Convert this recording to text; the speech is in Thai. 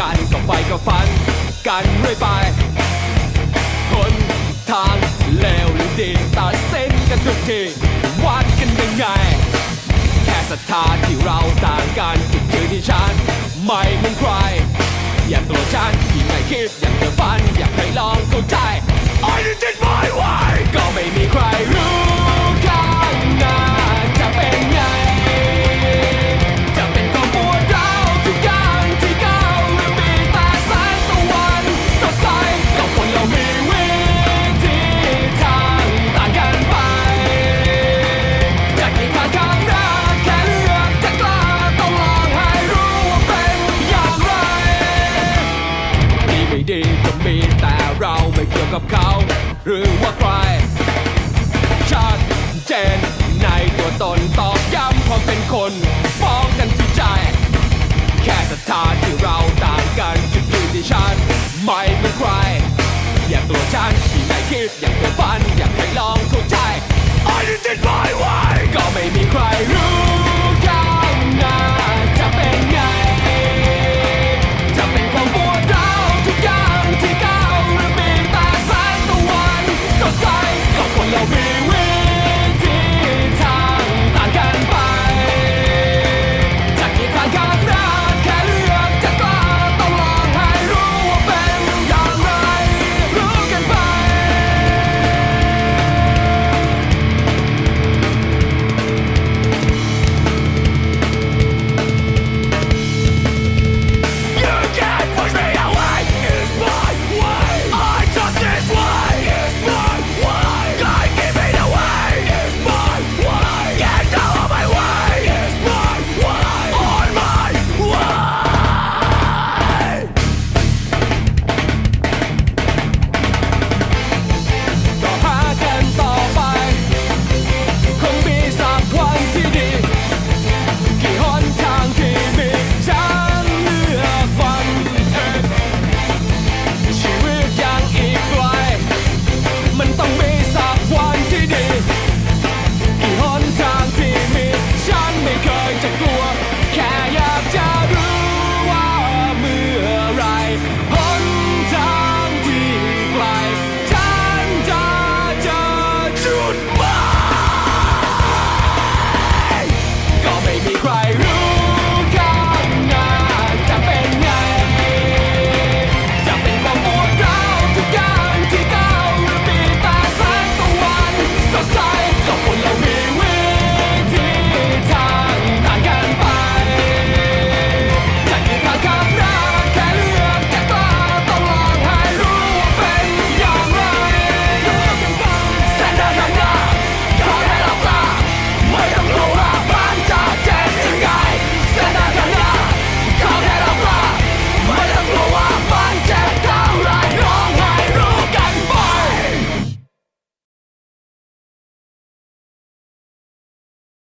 กันก็ไปก็ฟัน กันเรื่อยไปคนทางเลวหรือดีตัดเส้นกันทุกทีวัดกันยังไง แค่ศรัทธาที่เราต่างกันจุดยืนที่ฉันไม่เหมือนใคร อย่าตัวฉันที่ไม่คิด อย่ากจะฝัน อยากให้ลองเข้าใจ I did it my way หรือว่าใครชัดเจนในตัวตนตอกย้ำความเป็นคนฟ้องกันที่ใจ แค่ศรัทธาที่เราต่างกันจุดยืนที่ฉันไม่เหมือนใคร อย่าตัวฉันที่ไม่คิดอยากจะฝันอยากให้ลองเข้าใจ I did it my way ก็ไม่มีใครรู้